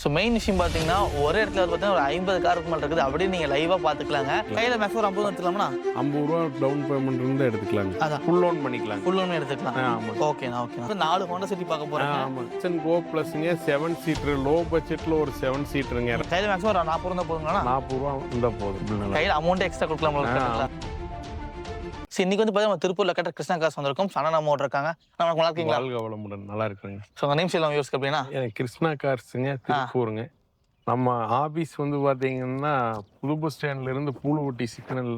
So main விஷயம் பார்த்தீங்கன்னா ஒரே இடத்துல பார்த்தீங்கன்னா ஒரு ஐம்பது காருக்கு மேலே இருக்குது. அப்படியே நீங்கள் லைவாக பார்த்துக்கலாங்க கையில் மேக்ஸிமம் ஒரு ஐம்பது எடுத்துக்கலாம்னா ஐம்பது ரூபா டவுன் பேமெண்ட் இருந்து எடுத்துக்கலாங்க. அதான். ஃபுல் லோன் பண்ணிக்கலாங்க ஃபுல் ஒன்று எடுத்துக்கலாம். ஆமாம் ஓகேண்ணா ஓகேண்ணா நாலு ஹோண்டா சிட்டி பார்க்க போகிறேன் ஆமாம் சென் கோ ப்ளஸ்ங்க செவன் சீட்டர் லோ பட்ஜெட்டில் ஒரு செவன் சீட்டருங்க கையில் மேக்ஸிமம் ஒரு நாற்பது ரூபா போதுங்களா? நாற்பது ரூபா இருந்தால் போதும். கையில் அமௌண்ட் எக்ஸ்ட்ரா கொடுக்கலாம் சரி இன்னைக்கு வந்து பார்த்தீங்கன்னா திருப்பூர்ல கட்ட கிருஷ்ணா காசு வந்திருக்கோம். சனா நம்ம இருக்காங்க. நம்ம நல்லா இருக்கீங்களா? வாழ்க வளமுடன். நல்லா இருக்குங்க ஸோ உங்கள் நேம் சொல்லலாம் யூஸ் அப்படின்னா. கிருஷ்ணா கார்ஸுங்க திருப்பூருங்க. நம்ம ஆபீஸ் வந்து பார்த்தீங்கன்னா புது பஸ் ஸ்டாண்ட்ல இருந்து பூலுவட்டி சிக்னல்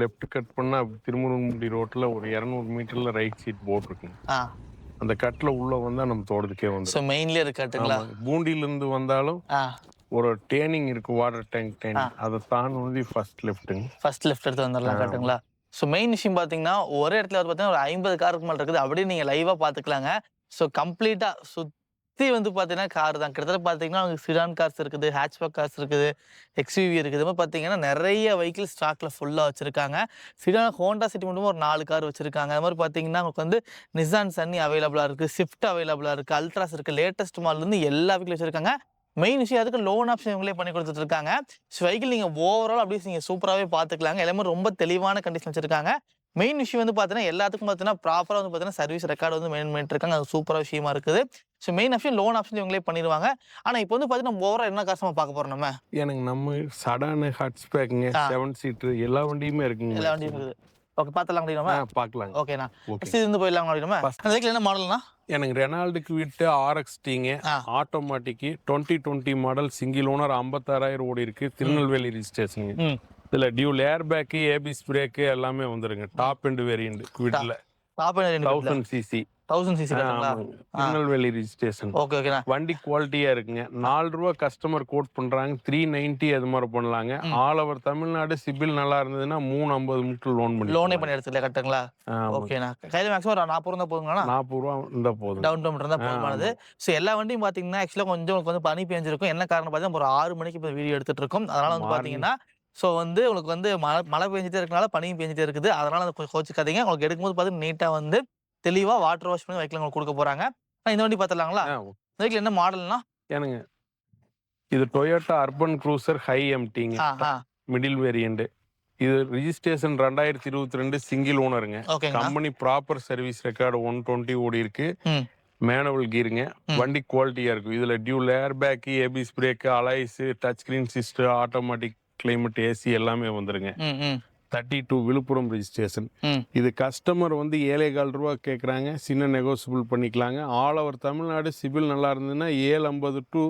லெஃப்ட் கட் பண்ணா திருமுருகன்முடி ரோட்ல ஒரு இரநூறு மீட்டர்ல ரைட் சீட் போட்டிருக்குங்க அந்த கட்டில் உள்ள வந்தா நம்ம தோட்டத்துக்கே வந்துடும் ஸோ மெயின்லேயே இருக்காட்டுங்களா பூண்டியில இருந்து வந்தாலும் ஒரு டேனிங் இருக்கு வாட்டர் டேங்க் டேனிங் அதை தாண்டி வந்து ஃபர்ஸ்ட் லெஃப்ட்டுங்க ஃபர்ஸ்ட் லெஃப்ட் எடுத்து வந்துடலாம் காட்டுங்களா? ஸோ மெயின் விஷயம் பார்த்தீங்கன்னா ஒரே இடத்துல வந்து பார்த்தீங்கன்னா ஒரு ஐம்பது காருக்கு மேலே இருக்குது. அப்படியே நீங்கள் லைவாக பார்த்துக்கலாங்க ஸோ கம்ப்ளீட்டாக சுற்றி வந்து பார்த்தீங்கன்னா கார் தான். கிட்டத்தட்ட பார்த்தீங்கன்னா அவங்க சிடான் கார்ஸ் இருக்குது ஹேட்ச்பேக் கார்ஸ் இருக்குது எக்ஸ்யூவி இருக்குது. இது மாதிரி பார்த்தீங்கன்னா நிறைய வெஹிக்கிள் ஸ்டாக்ல ஃபுல்லாக வச்சிருக்காங்க. சிடான் ஹோண்டா சிட்டி மட்டும் ஒரு நாலு கார் வச்சிருக்காங்க. அது மாதிரி பார்த்தீங்கன்னா உங்களுக்கு வந்து நிசான் சன்னி அவைலபிளாக இருக்குது ஸ்விஃப்ட் அவைலபிளாக இருக்குது அல்ட்ராஸ் இருக்குது லேட்டஸ்ட் மாடல்லேருந்து எல்லா வெஹிக்கிள் வச்சிருக்காங்க. மெயின் விஷயம் அதுக்கு லோன் ஆப்ஷன் இவங்களே பண்ணி கொடுத்துட்டு இருக்காங்க ஸோ வெஹிக்கிள் நீங்கள் ஓவரால் அப்படியே நீங்கள் சூப்பராகவே பார்த்துக்கலாங்க. எல்லாமே ரொம்ப தெளிவான கண்டிஷன் வச்சிருக்காங்க. மெயின் விஷயம் வந்து பார்த்தீங்கன்னா எல்லாத்துக்கும் பார்த்தீங்கன்னா ப்ராப்பராக வந்து பார்த்தீங்கன்னா சர்வீஸ் ரெக்கார்டு வந்து மெயின் பண்ணிட்டு இருக்காங்க அது சூப்பராக விஷயமா இருக்குது. So main option loan option இவங்களே பண்ணிடுவாங்க. ஆனால் இப்போ வந்து பார்த்தீங்கன்னா ஓவரால் என்ன காசமாக பார்க்க போகிறோம் நம்ம? எனக்கு நம்ம சடானு ஹட்ஸ் பேக்குங்க. செவன் சீட்டர் எல்லா வண்டியுமே இருக்குங்க. எல்லா வண்டியும் இருக்குது. ஓகே பார்த்துலாம் ஆ, நம்ம? பார்க்கலாங்க. ஓகேண்ணா. ஓகே. ஃபஸ்ட் இருந்து போயிடலாம் First. அந்த வெஹிக்கிள் என்ன மாடல்னா எனக்கு ரெனால்டுக்கு விட்டு ஆர்எக்ஸ்டிங்க. Automatic twenty twenty model single owner ஐம்பத்தாறாயிரம் ஓடி இருக்கு. திருநெல்வேலி ரிஜிஸ்ட்ரேஷனுங்க இதுல dual air bag ABS brake எல்லாமே வந்துருங்க. Top end variant குவிட்ல thousand CC thousand CC Tirunelveli registration okay ஓகேண்ணா வண்டி குவாலிட்டியா இருக்குங்க. நாலு ரூபா கஸ்டமர் கோட் பண்றாங்க. த்ரீ நைன்டி அது மாதிரி பண்ணலாங்க. ஆல் ஓவர் தமிழ்நாடு சிபில் நல்லா இருந்ததுன்னா மூணு ஐம்பது மட்டும் லோன் பண்ணி லோனே பண்ணி எடுத்துக்கல கட்டுங்களா ஓகேண்ணா கையில் மேக்ஸிமம் ஒரு நாற்பது ரூபா போதுங்கண்ணா நாற்பது ரூபா இருந்தா போதும். டவுன் பேமெண்ட் இருந்தால் போதுமானது. ஸோ எல்லா வண்டியும் பார்த்தீங்கன்னா ஆக்சுவலாக கொஞ்சம் வந்து பனி பெஞ்சிருக்கும். என்ன காரணம் பார்த்தீங்கன்னா ஒரு ஆறு மணிக்கு இப்போ வீடியோ எடுத்துட்டு இருக்கோம். அதனால வந்து Morning. ஸோ வந்து உங்களுக்கு வந்து மழை மழை பெஞ்சிட்டே இருக்கனால பனியும் பெஞ்சிட்டே இருக்குது. அதனால அந்த கோச்சிக்காதீங்க. உங்களுக்கு எடுக்கும்போது பார்த்தீங்கன்னா நீட்டாக வந்து தெளிவாக வாட்டர் வாஷ் பண்ணி வைக்கல உங்களுக்கு கொடுக்க போகிறாங்க இந்த வண்டி பார்த்துலாங்களா ஆ, இந்த வெஹிக்கிள் என்ன மாடல்னா ஏனுங்க இது டொயோட்டா அர்பன் க்ரூசர் ஹை எம்டிங்க மிடில் வேரியண்ட் இது ரிஜிஸ்ட்ரேஷன் ரெண்டாயிரத்தி இருபத்தி ரெண்டு single ஓனருங்க company proper service record one twenty ஓடி இருக்கு. மேனுவல் கீருங்க. வண்டி குவாலிட்டியா இருக்கு. இதுல dual airbag ABS brake alloys touch screen system automatic climate AC எல்லாமே வந்துருங்க. தேர்ட்டி டூ விழுப்புரம் ரிஜிஸ்ட்ரேஷன் இது கஸ்டமர் வந்து ஏழை கால் ரூபா கேட்குறாங்க சின்ன நெகோசியபிள் பண்ணிக்கலாங்க. ஆல் ஓவர் தமிழ்நாடு சிபில் நல்லா இருந்ததுன்னா ஏழு ஐம்பது டு.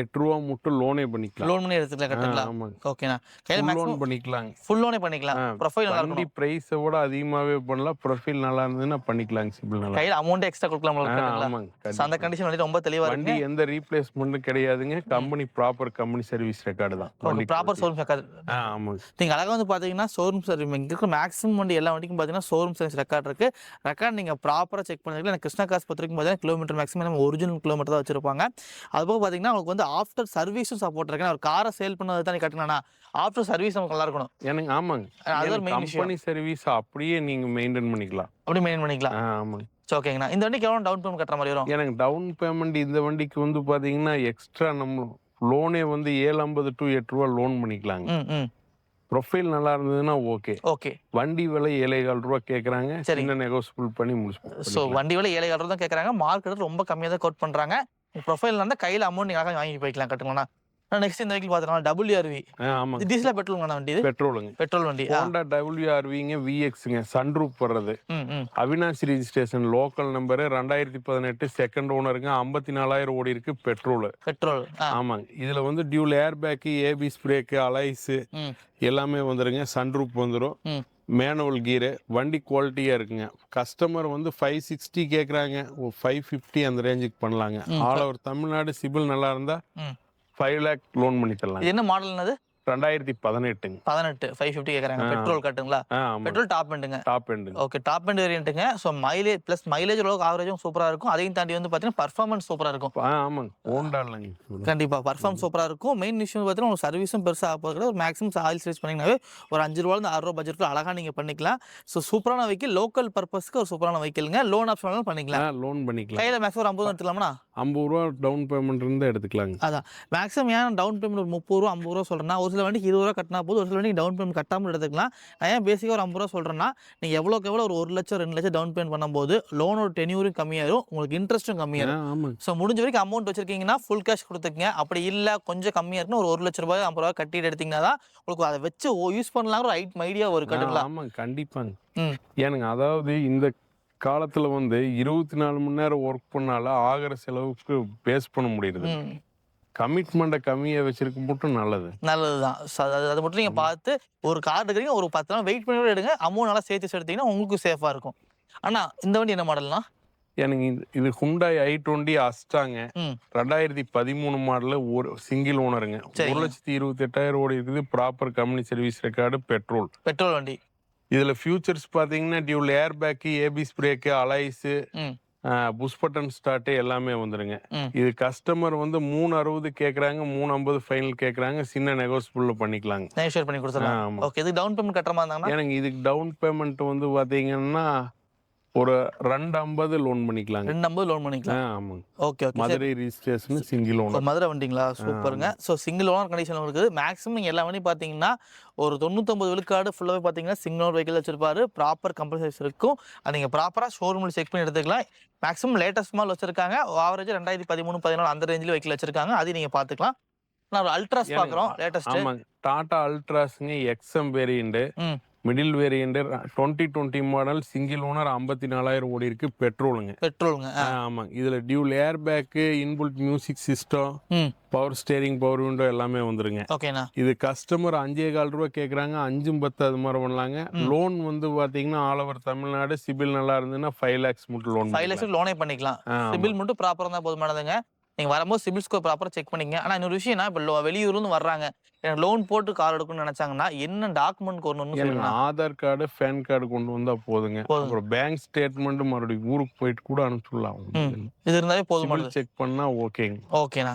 எட்டு ரூபா மட்டும் லோனே பண்ணிக்கலாம். லோன் பண்ணி எடுத்துக்கலாம் ஆமாங்க ஓகேண்ணா கையில் லோன் பண்ணிக்கலாங்க ஃபுல் லோனே பண்ணிக்கலாம். ப்ரொஃபைல் நல்லா இருக்கும் பிரைஸை விட அதிகமாவே பண்ணலாம் ப்ரொஃபைல் நல்லா இருந்ததுன்னா பண்ணிக்கலாங்க சிபில் நல்லா. கையில் அமௌண்ட் எக்ஸ்ட்ரா கொடுக்கலாம் ஆமாங்க அந்த. கண்டிஷன் வந்து ரொம்ப தெளிவாக வண்டி எந்த ரீப்ளேஸ்மெண்ட்டும் கிடையாதுங்க. Company proper company service record தான். ப்ராப்பர் ஷோரூம் ரெக்கார்டு ஆமாங்க. நீங்க அழகா வந்து பாத்தீங்கன்னா ஷோரூம் சர்வீஸ் இங்க இருக்க மேக்ஸிமம் வண்டி எல்லா வண்டிக்கும் பாத்தீங்கன்னா ஷோரூம் சர்வீஸ் ரெக்கார்ட் இருக்கு. ரெக்கார்ட் நீங்க ப்ராப்பரா செக் பண்ணிருக்கீங்க எனக்கு கிருஷ்ணா காசு பொறுத்த வரைக்கும் பாத்தீங்கன்னா கிலோமீட்டர் மேக்ஸிமம் ஒரிஜினல் கிலோமீட்டர் தான் வச்சிருப்பாங்க. அதுபோக பாத்தீங்கன்னா உங்களுக்கு வந்து ஆஃப்டர் சர்வீஸும் சப்போர்ட் இருக்கு. ஒரு காரை சேல் பண்ணது தான் கட்டணும்னா ஆஃப்டர் சர்வீஸ் நமக்கு நல்லா இருக்கணும். எனக்கு ஆமாங்க. அது விஷயம். கம்பெனி சர்வீஸ் அப்படியே நீங்க மெயின்டைன் பண்ணிக்கலாம். அப்படி மெயின் பண்ணிக்கலாம். ஆமாங்க. ஓகேங்கண்ணா இந்த வண்டிக்கு எவ்வளோ டவுன் பேமெண்ட் கட்டுற மாதிரி வரும்? எனக்கு டவுன் பேமெண்ட் இந்த வண்டிக்கு வந்து பாத்தீங்கன்னா எக்ஸ்ட்ரா நம்ம லோனே வந்து ஏழு ஐம்பது டு எட்டு ரூபா லோன் பண்ணிக்கலாங்க. ப்ரொஃபைல் நல்லா இருந்ததுன்னா ஓகே ஓகே வண்டி விலை ஏழை கால் ரூபா கேக்குறாங்க. சரி. சின்ன நெகோசியபிள் பண்ணி ஸோ முடிச்சு வண்டி விலை ஏழை தான் கேட்குறாங்க மார்க்கெட் ரொம்ப கம்மியாக தான் கோட் பண்ணுறாங்க ப்ரொஃபைல் இருந்தால் கையில் அமௌண்ட் நீங்கள் வாங்கி போய்க்கலாம் கட்டுங்களா நெக்ஸ்ட் இந்த வெஹிக்கிள் பார்த்துக்கலாம் டபிள்யூஆர்வி இது டீசலா பெட்ரோலுங்கண்ணா வண்டி பெட்ரோலுங்க பெட்ரோல் வண்டி. ஹோண்டா டபிள்யூஆர்விங்க விஎக்ஸுங்க சன்ரூப் வர்றது அவினாசி ரிஜிஸ்ட்ரேஷன் லோக்கல் நம்பரு ரெண்டாயிரத்தி பதினெட்டு செகண்ட் ஓனருங்க ஐம்பத்தி நாலாயிரம் ஓடி இருக்கு பெட்ரோல் பெட்ரோல் ஆமாங்க. இதுல வந்து dual airbag ABS brake alloys எல்லாமே வந்துருங்க சன்ரூப் வந்துடும் மேனுவல் கீரு வண்டி குவாலிட்டியா இருக்குங்க. கஸ்டமர் வந்து ஃபைவ் சிக்ஸ்டி கேட்குறாங்க ஃபைவ் ஃபிஃப்டி அந்த ரேஞ்சுக்கு பண்ணலாங்க. ஆல் ஓவர் தமிழ்நாடு சிபில் நல்லா இருந்தா ம். ஃபைவ் லேக் லோன் பண்ணி இது என்ன மாடல் என்னது? ரெண்டாயிரத்தி பதினெட்டுங்க. பதினெட்டு ஃபைவ் ஃபிஃப்டி கேட்குறாங்க. பெட்ரோல் கட்டுங்களா? பெட்ரோல் டாப் எண்டுங்க டாப் எண்டுங்க ஓகே டாப் எண்ட் வேரியண்ட்டுங்க ஸோ மைலேஜ் ப்ளஸ் மைலேஜ் அளவுக்கு ஆவரேஜும் சூப்பராக இருக்கும். அதையும் தாண்டி வந்து பார்த்தீங்கன்னா பர்ஃபார்மன்ஸ் சூப்பராக இருக்கும். ஆமாங்க. ஹோண்டா இல்லைங்க கண்டிப்பாக பர்ஃபார்ம் சூப்பராக இருக்கும் மெயின் விஷயம் பார்த்தீங்கன்னா உங்களுக்கு சர்வீஸும் பெருசாக ஆக போகிறது ஒரு மேக்ஸிமம் ஆயில் சர்வீஸ் பண்ணிங்கனாவே ஒரு அஞ்சு ரூபாலேருந்து ஆறு ரூபா பட்ஜெட்டில் அழகாக நீங்கள் பண்ணிக்கலாம். ஸோ சூப்பரான வெஹிக்கிள் லோக்கல் பர்பஸ்க்கு ஒரு சூப்பரான வெஹிக்கிள்ங்க லோன் ஆப்ஷனாலும் பண்ணிக்கலாம். லோன் பண்ணிக்கலாம். கையில் மேக்ஸிமம் ஒரு ஐம்பது எடுத்துக்கலாம்னா ஐம்பது ரூபா டவுன் பேமெண்ட் இருந்தால் எடுத்துக்கலாங்க. மேக்ஸிமம் ஏன் டவுன் பேமெண்ட் ஒரு முப்பது ரூபா ஐம்பது ரூபா சொல்கிறேன்னா ஒரு சில வண்டிக்கு இருபது ரூபா கட்டினா போதும். ஒரு சில வண்டிக்கு டவுன் பேமெண்ட் கட்டாமல் எடுத்துக்கலாம். நான் ஏன் பேசிக்காக ஒரு ஐம்பது ரூபா சொல்கிறேன்னா நீங்கள் எவ்வளோக்கு எவ்வளோ ஒரு ஒரு லட்சம் ரெண்டு லட்சம் டவுன் பேமெண்ட் பண்ணும்போது லோனோட டென்யூரும் கம்மியாயிரும். உங்களுக்கு இன்ட்ரெஸ்ட்டும் கம்மியாயிரும். ஸோ முடிஞ்ச வரைக்கும் அமௌண்ட் வச்சிருக்கீங்கன்னா ஃபுல் கேஷ் கொடுத்துக்கங்க. அப்படி இல்லை கொஞ்சம் கம்மியாக இருக்குன்னா ஒரு ஒரு லட்ச ரூபாய் ஐம்பது ரூபா கட்டிட்டு எடுத்தீங்கன்னா தான் உங்களுக்கு அதை வச்சு யூஸ் பண்ணலாங்கிற ஒரு ஐட் ஐடியா ஒரு ஆ, கட்டுங்களா? ஆமாங்க கண்டிப்பாங்க. ஏனுங்க அதாவது இந்த காலத்துல வந்து இருபத்தி நாலு மணி நேரம் ஒர்க் பண்ணால ஆகிற செலவுக்கு பேஸ் பண்ண முடியுது கமிட்மெண்ட்டை கம்மியா வச்சிருக்க மட்டும் நல்லது. நல்லது தான் அது மட்டும் நீங்கள் பார்த்து ஒரு கார் எடுக்கிறீங்க ஒரு பத்து நாள் வெயிட் பண்ணி எடுங்க. அமௌண்ட் நல்லா சேர்த்து எடுத்தீங்கன்னா உங்களுக்கு சேஃபாக இருக்கும். ஆனால் இந்த வண்டி என்ன மாடல்னா எனக்கு இது- இது ஹுண்டாய் ஐ டுவெண்ட்டி அஸ்டாங்க ரெண்டாயிரத்தி பதிமூணு மாடல ஒரு சிங்கிள் ஓனருங்க ஒரு. லட்சத்தி இருபத்தி எட்டாயிரம் ஓடி இருக்குது. Proper company service record petrol petrol வண்டி. இதுல ஃபியூச்சர்ஸ் பாத்தீங்கன்னா dual airbag ABS brake alloys push button start எல்லாமே வந்துருங்க ம். இது கஸ்டமர் வந்து மூணு அறுபது கேக்குறாங்க மூணு ஐம்பது ஃபைனல் கேக்குறாங்க சின்ன நெகோசியபிள் பண்ணிக்கலாங்க நெகோஷியேட் பண்ணி ஆமா. ஓகே இது டவுன் பேமெண்ட் கட்டுற மாதிரி எனக்கு இதுக்கு டவுன் பேமெண்ட் வந்து பாத்தீங்கன்னா ஒரு ரெண்டு ஐம்பது லோன் பண்ணிக்கலாங்க. ரெண்டு ஐம்பது லோன் பண்ணிக்கலாம். ஆமாங்க. Okay okay Madurai registration single owner Madurai வண்டிங்களா? சூப்பருங்க. ஸோ சிங்கிள் ஓனர் கண்டிஷன் இருக்குது. மேக்ஸிமம் நீங்கள் எல்லா வண்டியும் பார்த்தீங்கன்னா ஒரு தொண்ணூத்தொம்பது விழுக்காடு ஃபுல்லாகவே பார்த்தீங்கன்னா சிங்கிள் ஓனர் வெஹிக்கிள் வச்சிருப்பாரு. ப்ராப்பர் கம்பல்சரிஸ் இருக்கும். அது நீங்கள் ப்ராப்பராக ஷோரூமில் செக் பண்ணி எடுத்துக்கலாம். மேக்ஸிமம் லேட்டஸ்ட் மாடல் வச்சிருக்காங்க. ஆவரேஜ் ரெண்டாயிரத்தி பதிமூணு பதினாலு அந்த ரேஞ்சில் வெஹிக்கிள் வச்சிருக்காங்க. அதையும் நீங்கள் பார்த்துக்கலாம். நான் அல்ட்ராஸ் பார்க்குறோம் latest Tata அல்ட்ராஸுங்க XM variant middle variant twenty twenty model single owner ஐம்பத்தி நாலாயிரம் ஓடி இருக்கு பெட்ரோலுங்க பெட்ரோலுங்க ஆமாங்க. இதுல dual airbag inbuilt music system power steering power window எல்லாமே வந்துருங்க. ஓகேண்ணா. இது கஸ்டமர் அஞ்சே கால் ரூபா கேக்குறாங்க அஞ்சும் பத்து அது மாதிரி பண்ணலாங்க. லோன் வந்து பாத்தீங்கன்னா ஆல் ஓவர் தமிழ்நாடு சிபில் நல்லா இருந்ததுன்னா ஃபைவ் லேக்ஸ் மட்டும் லோன் ஃபைவ் லேக்ஸ் லோனே பண்ணிக்கலாம். சிபில் மட்டும் ப்ராப்பராக இருந்தால் போதுமானதுங்க. நீங்கள் வரும்போது சிபில் ஸ்கோர் ப்ராப்பராக செக் பண்ணிங்க ஆனால் இன்னொரு விஷயம்னா இப்போ வெளியூர்லேருந்து வர்றாங்க. எனக்கு லோன் போட்டு கார் எடுக்கணும்னு நினச்சாங்கன்னா என்ன டாக்குமெண்ட் கொண்டு ஆதார் கார்டு பேன் கார்டு கொண்டு வந்தா போதுங்க. போதும். அப்புறம் பேங்க் ஸ்டேட்மெண்ட் மறுபடியும் ஊருக்கு போயிட்டு கூட அனுப்பிச்சுடலாம் இது இருந்தாலே சிபில் செக் பண்ணா ஓகேங்க ஓகேண்ணா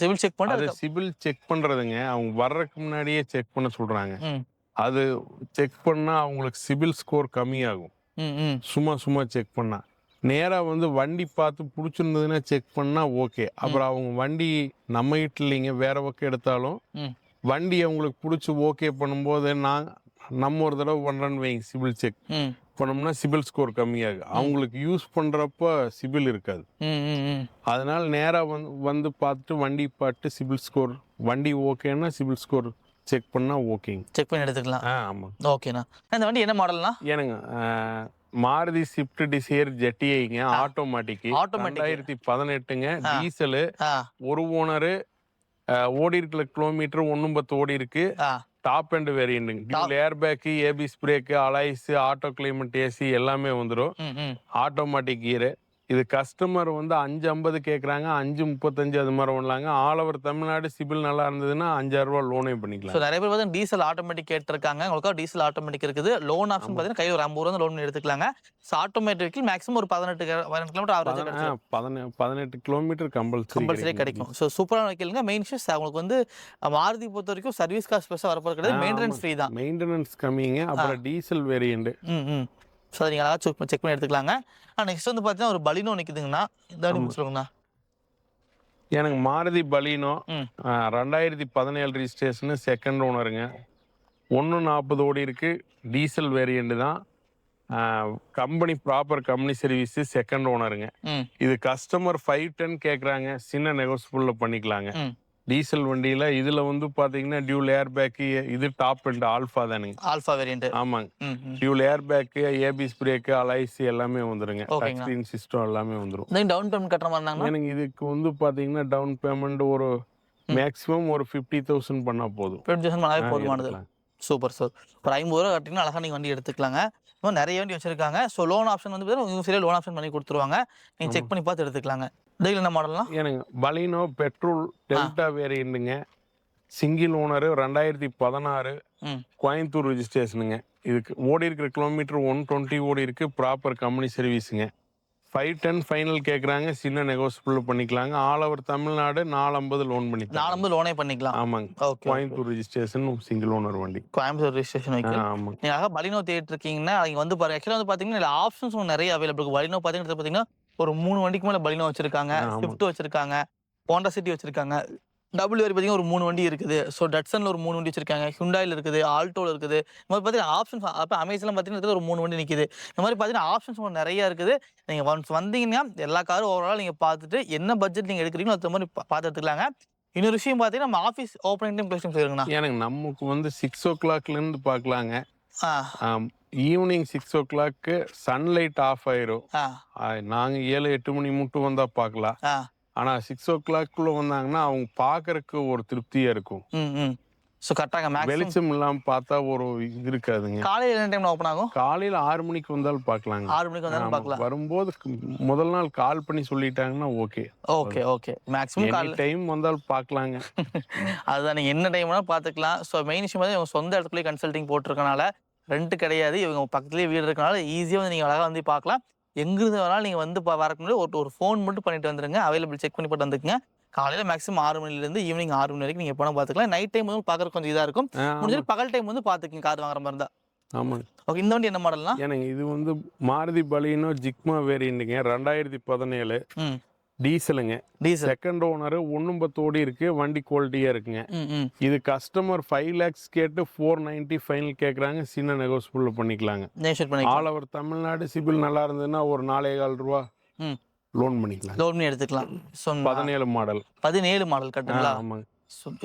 சிவில் செக் அது பண்ணிட்டு சிபில் செக் பண்றதுங்க. அவங்க வர்றதுக்கு முன்னாடியே செக் பண்ண சொல்றாங்க. அது செக் பண்ணா அவங்களுக்கு சிபில் ஸ்கோர் கம்மியாகும். சும்மா சும்மா செக் பண்ணா. நேரா வந்து வண்டி பார்த்து பிடிச்சிருந்ததுன்னா செக் பண்ணா ஓகே அப்புறம் அவங்க வண்டி நம்ம வீட்டில் இல்லைங்க வேற பக்கம் எடுத்தாலும். வண்டி அவங்களுக்கு பிடிச்சி ஓகே பண்ணும்போது நான் நம்ம ஒரு தடவை பண்றேன்னு வைங்க சிபில் செக் பண்ணோம்னா சிபில் ஸ்கோர் கம்மியாகும். அவங்களுக்கு யூஸ் பண்றப்ப சிபில் இருக்காது. அதனால நேரா வந்து வந்து பார்த்துட்டு வண்டி பார்த்து சிபில் ஸ்கோர் வண்டி ஓகேன்னா சிபில் ஸ்கோர் செக் பண்ணா ஓகேங்க செக் பண்ணி எடுத்துக்கலாம். ஆ ஆமாம் ஓகேண்ணா இந்த வண்டி என்ன மாடல்னா ஏனுங்க மாருதி ஸ்விஃப்ட் டிசைர் ஜெட்டிஐங்க ஆட்டோமேட்டிக். ரெண்டாயிரத்தி பதினெட்டுங்க. டீசலு ஒரு ஓனரு ஓடி இருக்கிற கிலோமீட்டர் ஒன்றும் பத்து ஓடி இருக்கு. Top end வேரியண்ட்டுங்க dual airbag ABS brake alloys auto climate AC எல்லாமே வந்துடும் ஆட்டோமேட்டிக் கீரு இது கஸ்டமர் வந்து அஞ்சு ஐம்பது கேட்குறாங்க அஞ்சு முப்பத்தஞ்சு அது மாதிரி பண்ணலாங்க ஆல் ஓவர் தமிழ்நாடு சிபில் நல்லா இருந்ததுன்னா அஞ்சாயிரம் ரூபா லோனே ஸோ பண்ணிக்கலாம். நிறைய பேர் பார்த்தீங்கன்னா டீசல் ஆட்டோமேட்டிக் கேட்டிருக்காங்க. உங்களுக்கு டீசல் ஆட்டோமேட்டிக் இருக்குது. லோன் ஆப்ஷன் பார்த்தீங்கன்னா கையில் ஒரு ஐம்பது ரூபா லோன் எடுத்துக்கலாங்க. ஸோ ஆட்டோமேட்டிக் மேக்ஸிமம் ஒரு பதினெட்டு பதினெட்டு கிலோமீட்டர் ஆவரேஜ் கிடைக்கும் பதினெட்டு பதினெட்டு கிலோமீட்டர் கம்பல்சரி கம்பல்சரி கிடைக்கும். ஸோ சூப்பரான வைக்கலுங்க மெயின் விஷயம் உங்களுக்கு வந்து மாருதி பொறுத்த வரைக்கும் சர்வீஸ் காஸ்ட் பெருசாக வரப்போகிறது கிடையாது மெயின்டெனன்ஸ். ஃப்ரீ தான். மெயின்டெனன்ஸ் கம்மிங்க. அப்புறம் டீசல் வேரியண்ட் ஸோ அதை நீங்கள் அழகாக செக் செக் பண்ணி எடுத்துக்கலாங்க. ஆ நெக்ஸ்ட் வந்து பார்த்தீங்கன்னா ஒரு பலினோ நிற்குதுங்கண்ணா இந்த வண்டி. சொல்லுங்கண்ணா எனக்கு மாருதி பலீனோ ரெண்டாயிரத்தி பதினேழு ரிஜிஸ்ட்ரேஷனு செகண்ட் ஓனருங்க ஒன்று நாற்பது ஓடி இருக்கு. டீசல் வேரியண்ட் தான். Company proper company service second ஓனருங்க இது கஸ்டமர் ஃபைவ் டென் கேட்குறாங்க சின்ன நெகோசியபிளில் பண்ணிக்கலாங்க. டீசல் வண்டியில் இதில் வந்து பார்த்தீங்கன்னா டியூல் ஏர் பேக்கு இது டாப் அண்ட் ஆல்ஃபா தானுங்க. ஆல்ஃபா வேரியண்ட் ஆமாங்க. Dual airbag ABS brake alloys எல்லாமே வந்துருங்க. டச் சிஸ்டம் எல்லாமே வந்துடும் இந்த டவுன் பேமெண்ட் கட்டுற மாதிரி இருந்தாங்கன்னா? எனக்கு இதுக்கு வந்து பாத்தீங்கன்னா டவுன் பேமெண்ட் ஒரு மேக்ஸிமம் ஒரு ஃபிஃப்டி தௌசண்ட் பண்ணா போதும். போதுமானது. சூப்பர் சார் ஒரு ஐம்பது ரூபா கட்டிங்கன்னா அழகாக நீங்கள் வண்டி எடுத்துக்கலாங்க. இன்னும் நிறைய வண்டி வச்சிருக்காங்க. ஸோ லோன் ஆப்ஷன் வந்து பார்த்தீங்கன்னா சரியாக லோன் ஆப்ஷன் பண்ணி கொடுத்துருவாங்க. நீங்கள் செக் பண்ணி பார்த்து எடுத்துக்கலாங்க. இதில் என்ன மாடல்லாம் எனக்கு பலினோ பெட்ரோல் டெல்டா வேரியண்ட்டுங்க சிங்கிள் ஓனர் ரெண்டாயிரத்தி பதினாறு. கோயம்புத்தூர் ரெஜிஸ்ட்ரேஷனுங்க இதுக்கு ஓடி இருக்கிற கிலோமீட்டர் ஒன் டுவெண்ட்டி ஓடி இருக்கு ப்ராப்பர் கம்பெனி சர்வீஸுங்க ஃபைவ் டென் ஃபைனல் கேட்குறாங்க சின்ன நெகோசியபிள் பண்ணிக்கலாங்க. ஆல் ஓவர் தமிழ்நாடு நாலு ஐம்பது லோன் பண்ணி நாலு லோனே பண்ணிக்கலாம். ஆமாங்க. Okay Coimbatore registration single owner வண்டி. கோயம்புத்தூர் ரெஜிஸ்ட்ரேஷன் வைக்கலாம் ஆமாங்க. நீங்க அழகா பலினோ தேடிட்டு இருக்கீங்கன்னா இங்க வந்து பாருங்க ஆக்சுவலா வந்து பாத்தீங்கன்னா ஆப்ஷன்ஸ் நிறைய அவைலபிள் இருக்கு. பலினோ பாத்தீங்கன்னா பாத்தீங்கன்னா ஒரு மூணு வண்டிக்கு மேல பலினோ வச்சிருக்காங்க. ஸ்விஃப்ட் வச்சிருக்காங்க. ஹோண்டா சிட்டி வச்சிருக்காங்க. டபுள் வரி பாத்தீங்கன்னா ஒரு மூணு வண்டி இருக்குது. ஸோ டட்சன்ல ஒரு மூணு வண்டி வச்சிருக்காங்க. ஹுண்டாயில் இருக்குது. ஆல்டோல இருக்குது. இந்த மாதிரி பாத்தீங்கன்னா ஆப்ஷன்ஸ் அப்போ அமேசான்ல பாத்தீங்கன்னா ஒரு மூணு வண்டி நிக்குது. இந்த மாதிரி பாத்தீங்கன்னா ஆப்ஷன்ஸ் நிறைய இருக்குது. நீங்க ஒன்ஸ் வந்தீங்கன்னா எல்லா காரும் ஓவரால் நீங்க பார்த்துட்டு என்ன பட்ஜெட் நீங்க எடுக்கிறீங்களோ அந்த மாதிரி பார்த்து எடுத்துக்கலாங்க. இன்னொரு விஷயம் பாத்தீங்கன்னா நம்ம ஆஃபீஸ் ஓப்பனிங் டைம் க்ளோசிங் சொல்லிருங்கண்ணா. எனக்கு நமக்கு வந்து சிக்ஸ் ஓ கிளாக்லேருந்து பார்க்கலாங்க. ஆ. Evening six o'clock sunlight off ஆயிரும். ஆ. நாங்கள் ஏழு எட்டு மணி மட்டும் வந்தால் பார்க்கலாம். ஆ ஆனால் சிக்ஸ் ஓ கிளாக்குள்ளே வந்தாங்கன்னா அவங்க பார்க்கறக்கு ஒரு திருப்தியாக இருக்கும். ஸோ கரெக்டாக வெளிச்சம் இல்லாமல் பார்த்தா ஒரு இது இருக்காதுங்க. காலையில் என்ன டைம்ல ஓப்பன் ஆகும்? காலையில் ஆறு மணிக்கு வந்தாலும் பார்க்கலாங்க ஆறு மணிக்கு வந்தாலும் பார்க்கலாம் வரும்போது முதல் நாள் கால் பண்ணி சொல்லிட்டாங்கன்னா ஓகே ஓகே ஓகே மேக்ஸிமம் காலையில் டைம் வந்தாலும் பார்க்கலாங்க அதுதான் நீங்கள் என்ன டைம் வேணாலும் பார்த்துக்கலாம் ஸோ மெயின் விஷயம் வந்து இவங்க சொந்த இடத்துலயே கன்சல்டிங் போட்டிருக்கனால ரெண்ட் கிடையாது. இவங்க பக்கத்துலேயே வீடு இருக்கனால ஈஸியாக வந்து நீங்கள் அழகாக வந்து பார்க்கலாம் எங்கிருந்து வேணாலும் நீங்கள் வந்து வரக்கு முன்னாடி ஒரு ஒரு ஃபோன் மட்டும் பண்ணிட்டு வந்துருங்க. அவைலபிள் செக் பண்ணி போட்டு வந்துக்குங்க. காலையில் மேக்ஸிமம் ஆறு மணிலேருந்து ஈவினிங் ஆறு மணி வரைக்கும் நீங்கள் எப்போ பார்த்துக்கலாம் நைட் டைம் வந்து பார்க்குறது கொஞ்சம் இதாக இருக்கும். ஆ, முடிஞ்சது பகல் டைம் வந்து பார்த்துக்குங்க கார் வாங்குற மாதிரி இருந்தா. ஆமாங்க ஓகே இந்த வண்டி என்ன மாடல்னா எனக்கு இது வந்து மாருதி பலினோ ஜிக்மா வேரியண்ட்டுங்க ரெண்டாயிரத்தி பதினேழு. டீசலுங்க. டீசல். செகண்ட் ஓனர் ஒன்றும் பத்தோடி இருக்கு வண்டி குவாலிட்டியாக இருக்குங்க. இது கஸ்டமர் ஃபைவ் லேக்ஸ் கேட்டு ஃபோர் நைன்ட்டி ஃபைனல் கேட்குறாங்க சின்ன நெகோசியபிள் பண்ணிக்கலாங்க. ஆல் ஓவர் தமிழ்நாடு சிபில் நல்லா இருந்ததுன்னா ஒரு நாலே கால் ரூபா. லோன் பண்ணிக்கலாம் லோன் பண்ணி எடுத்துக்கலாம். பதினேழு மாடல் பதினேழு மாடல் கட்டுங்களா? ஆமாங்க.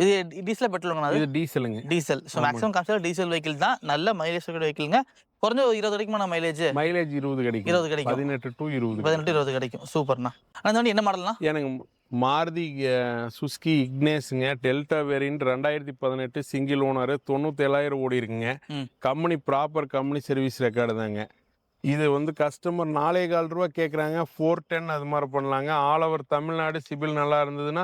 இது டீசல் பெட்ரோலுங்கண்ணா இது டீசலுங்க. Diesel. So. Maximum consider diesel vehicle தான். நல்ல மைலேஜ் வெஹிக்கிள்ங்க குறைஞ்ச ஒரு இருபது வரைக்கும் மைலேஜ் மைலேஜ் இருபது கிடைக்கும். இருபது கிடைக்கும். பதினெட்டு டு இருபது பதினெட்டு இருபது கிடைக்கும். சூப்பர்ண்ணா அந்த வண்டி என்ன மாடல்னா எனக்கு மாருதி சுஸ்கி இக்னேஸுங்க. டெல்டா வேரியன்ட் ரெண்டாயிரத்தி பதினெட்டு சிங்கிள் ஓனர் தொண்ணூத்தேழாயிரம் ஓடி இருக்குங்க. Company proper company service record தாங்க. இது வந்து கஸ்டமர் நாலே கால் ரூபா கேட்குறாங்க ஃபோர் டென் அது மாதிரி பண்ணலாங்க. ஆல் ஓவர் தமிழ்நாடு சிபில் நல்லா இருந்ததுன்னா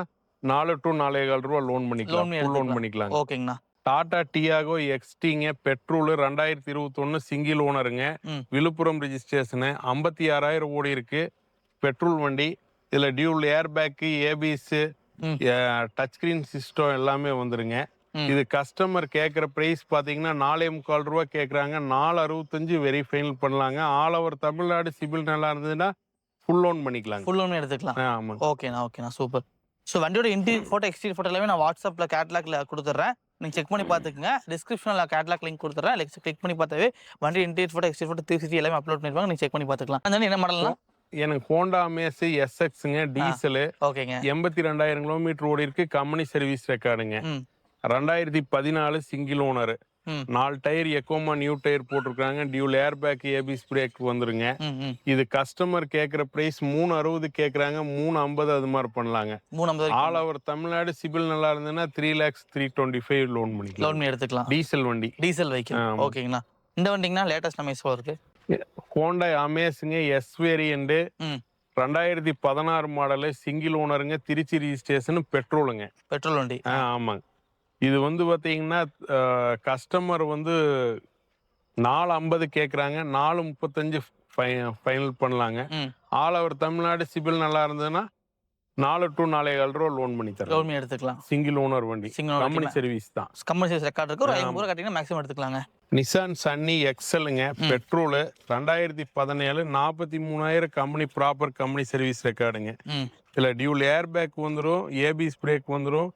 நாலு டு நாலே கால் ரூபா லோன் பண்ணிக்கலாம். Full loan. பண்ணிக்கலாங்க. ஓகேங்கண்ணா. டாடா டியாகோ எக்ஸ்டிங்க பெட்ரோல் ரெண்டாயிரத்தி இருபத்தொன்னு சிங்கிள் ஓனருங்க. விழுப்புரம் ரெஜிஸ்ட்ரேஷனு ஐம்பத்தி ஆறாயிரம் ஓடி இருக்கு. பெட்ரோல் வண்டி. இதுல டியூல் ஏர் பேக்கு ஏபிஎஸ் ம். டச் ஸ்கிரீன் சிஸ்டம் எல்லாமே வந்துருங்க. இது கஸ்டமர் கேட்குற ப்ரைஸ் பார்த்தீங்கன்னா நாலே முக்கால் ரூபா கேட்குறாங்க நாலு அறுபத்தஞ்சு வெரி ஃபைனல் பண்ணலாங்க. ஆல் ஓவர் தமிழ்நாடு சிபில் நல்லா இருந்ததுன்னா ஃபுல் லோன் பண்ணிக்கலாங்க. ஃபுல் லோன் எடுத்துக்கலாம். ஆ, ஆமாங்க. ஓகேண்ணா ஓகேண்ணா. சூப்பர். ஸோ வண்டியோட இன்டீரியர் ஃபோட்டோ எக்ஸ்டீரியர் ஃபோட்டோ எல்லாமே நான் வாட்ஸ்அப்பில் கேட்லாக்ல கொடுத்துட்றேன். நீங்கள் செக் பண்ணி பார்த்துக்குங்க. டிஸ்கிரிப்ஷனில் கேட்லாக் லிங்க் கொடுத்துறேன் கிளிக் பண்ணி பார்த்தாவே வண்டி interior photo exterior photo three sixty எல்லாமே அப்லோட் பண்ணிருப்பாங்க. நீங்கள் செக் பண்ணி பார்த்துக்கலாம். அந்த என்ன மாடல்லாம் எனக்கு ஹோண்டா அமேஸ் எஸ்எக்ஸுங்க டீசலு ஓகேங்க. எண்பத்தி ரெண்டாயிரம் கிலோமீட்டர் ஓடி இருக்கு கம்பெனி சர்வீஸ் ரெக்கார்டுங்க ரெண்டாயிரத்தி பதினாலு சிங்கிள் ஓனர். நாலு டயர் எக்கோமா நியூ டயர் போட்டிருக்காங்க. Dual air bag ABS brake வந்துருங்க. இது கஸ்டமர் கேட்குற பிரைஸ் மூணு அறுபது கேட்குறாங்க மூணு ஐம்பது அது மாதிரி பண்ணலாங்க. மூணு ஆல் ஓவர் தமிழ்நாடு சிபில் நல்லா இருந்ததுன்னா three lakhs three twenty five loan loan பண்ணி எடுத்துக்கலாம். டீசல் வண்டி. டீசல் வெஹிக்கிள் ஆமா. ஓகேங்கண்ணா. இந்த வண்டிங்கண்ணா லேட்டஸ்ட் நம்ம எவ்வளோ இருக்கு? ஹோண்டா அமேஸுங்க எஸ் வேரியண்ட்டு ரெண்டாயிரத்தி பதினாறு மாடலு சிங்கிள் ஓனருங்க திருச்சி ரிஜிஸ்ட்ரேஷன் பெட்ரோலுங்க பெட்ரோல் வண்டி. ஆமாங்க. இது வந்து பார்த்தீங்கன்னா கஸ்டமர் வந்து நாலு ஐம்பது கேட்குறாங்க நாலு முப்பத்தஞ்சு ஃபைனல் பண்ணலாங்க. ஆல் ஓவர் தமிழ்நாடு சிபில் நல்லா இருந்ததுன்னா நாலு டு நாலே கால் ரூபா லோன் பண்ணி லோன் தரேன் பண்ணி எடுத்துக்கலாம். சிங்கிள் ஓனர் வண்டி. கம்பெனி சர்வீஸ் தான். கம்பெனி சர்வீஸ் ரெக்கார்ட் இருக்கு. ஒரு. ஐம்பது ரூபா கட்டிங்கன்னா மேக்ஸிமம் எடுத்துக்கலாங்க. நிசான் சன்னி எக்ஸலுங்க. பெட்ரோலு ரெண்டாயிரத்தி பதினேழு நாற்பத்தி மூணாயிரம் கம்பெனி ப்ராப்பர் கம்பெனி சர்வீஸ் ரெக்கார்டுங்க இதில் டியூல் ஏர் பேக் வந்துடும் ஏபிஎஸ் பிரேக் வந்துடும்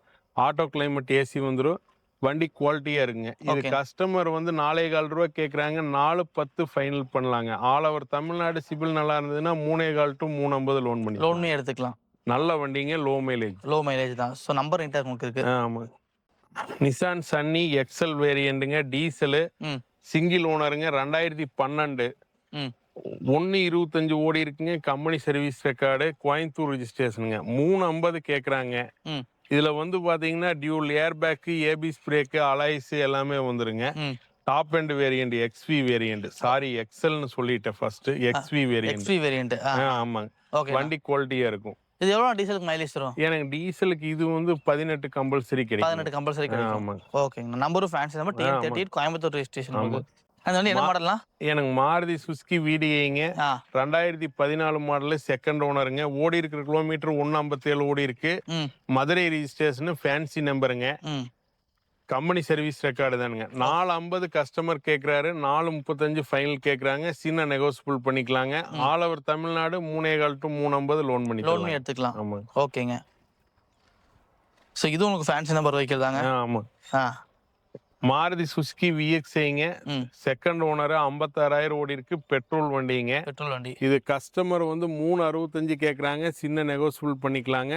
ஆட்டோ கிளைமேட் ஏசி வந்துடும் வண்டி குவாலிட்டியாக இருக்குங்க. இது. கஸ்டமர் வந்து நாலே கால் ரூபா கேட்குறாங்க நாலு பத்து ஃபைனல் பண்ணலாங்க. ஆல் ஓவர் தமிழ்நாடு சிபில் நல்லா இருந்ததுன்னா மூணே கால் டு மூணு ஐம்பது லோன் பண்ணி லோன் எடுத்துக்கலாம். நல்ல வண்டிங்க லோ மைலேஜ் லோ மைலேஜ் தான். ஸோ நம்பர் நீட்டாக உங்களுக்கு இருக்கு. ஆமாங்க நிசான் சன்னி எக்ஸல் வேரியண்ட்டுங்க டீசலு சிங்கிள் ஓனருங்க ரெண்டாயிரத்தி பன்னெண்டு. ஒன்று இருபத்தஞ்சு ஓடி இருக்குங்க. கம்பெனி சர்வீஸ் ரெக்கார்டு கோயம்புத்தூர் ரெஜிஸ்ட்ரேஷனுங்க மூணு ஐம்பது கேட்குறாங்க இதில் வந்து பார்த்தீங்கன்னா dual airbag ABS brake alloys எல்லாமே வந்துருங்க. Top end variant XV variant sorry எக்ஸல்னு சொல்லிட்டேன் first XV variant XP variant ஆமாங்க. ஓகே வண்டி குவாலிட்டியாக இருக்கும். இது எவ்வளோ டீசலுக்கு மைலேஜ் தரும்? எனக்கு டீசலுக்கு இது வந்து பதினெட்டு கம்பல்சரி கிடைக்கும். பதினெட்டு கம்பல்சரி கிடைக்கும். ஆமாங்க. ஓகேங்க நம்பரும் fancy number TN thirty eight Coimbatore registration வண்டி என்ன மாடல்லாம் எனக்கு மாருதி சுஸ்கி விடிஐங்க ஆ. ரெண்டாயிரத்தி பதினாலு மாடலு செகண்ட் ஓனருங்க ஓடி இருக்கிற கிலோமீட்டர் ஒன்று ஐம்பத்தேழு ஓடி இருக்கு. மதுரை ரிஜிஸ்ட்ரேஷன் ஃபேன்சி நம்பருங்க கம்பெனி சர்வீஸ் ரெக்கார்டு தானுங்க. நாலு ஐம்பது கஸ்டமர் கேட்குறாரு நாலு முப்பத்தஞ்சு ஃபைனல் கேட்குறாங்க சின்ன நெகோசியபிள் பண்ணிக்கலாங்க. ஆல் ஓவர் தமிழ்நாடு மூணே கால் டு மூணு ஐம்பது லோன் லோன் பண்ணி எடுத்துக்கலாம். ஆமாங்க. ஓகேங்க ஸோ இது உங்களுக்கு ஃபேன்சி நம்பர் வைக்கிறதாங்க ஆ, ஆமாங்க. ஆ. மாருதி சுஸ்கி விஎக்ஸ்ஐங்க ம். செகண்ட் ஓனர் ஐம்பத்தாறாயிரம் ஓடி இருக்கு. பெட்ரோல் வண்டிங்க. பெட்ரோல் வண்டி. இது கஸ்டமர் வந்து மூணு அறுபத்தஞ்சு கேட்குறாங்க சின்ன நெகோசியபிள் பண்ணிக்கலாங்க.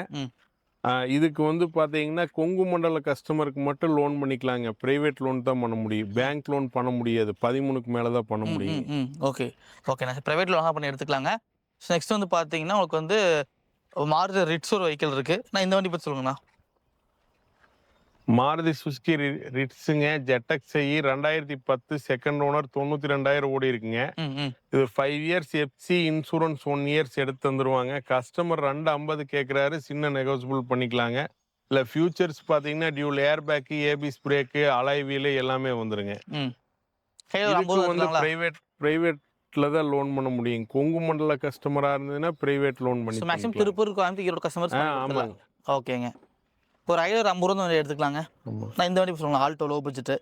இதுக்கு வந்து பார்த்தீங்கன்னா கொங்கு மண்டல கஸ்டமருக்கு மட்டும் லோன் பண்ணிக்கலாங்க. ப்ரைவேட் லோன் தான் பண்ண முடியும். பேங்க் லோன் பண்ண முடியாது. பதிமூணுக்கு மேலே தான் பண்ண முடியும். ஓகே ஓகே நான் ப்ரைவேட் லோனாக பண்ணி எடுத்துக்கலாங்க. நெக்ஸ்ட் வந்து பார்த்தீங்கன்னா உங்களுக்கு வந்து மாருதி ரிட்ஸ் ஒரு வெஹிக்கிள் இருக்கு. நான் இந்த வண்டி பற்றி சொல்லுங்கண்ணா. மாருதி சுஸ்கி ரி- ரிட்ஸுங்க ஜெட்டக்ஸை ரெண்டாயிரத்தி பத்து செகண்ட் ஓனர் தொண்ணூற்றி ரெண்டாயிரம் ஓடி இருக்குங்க. இது five years FC insurance one years எடுத்து தந்துருவாங்க. கஸ்டமர் ரெண்டு ஐம்பது கேட்குறாரு சின்ன நெகோசியபிள் பண்ணிக்கலாங்க. இல்லை ஃபியூச்சர்ஸ் பார்த்தீங்கன்னா dual airbag ABS brake alloy wheel எல்லாமே வந்துருங்க. இதுக்கு வந்து பிரைவேட் பிரைவேட்ல தான் லோன் பண்ண முடியும். கொங்கு மண்டல கஸ்டமரா இருந்ததுன்னா பிரைவேட் லோன் பண்ணி மேக்ஸிமம். திருப்பூர் கோயம்புத்தூர் ஆ, ஆமாங்க. ஓகேங்க. ஒரு ஐநூறு ஐம்பது ரூபா வந்து எடுத்துக்கலாங்க. நான் இந்த வண்டி சொல்லுங்க Alto low budget.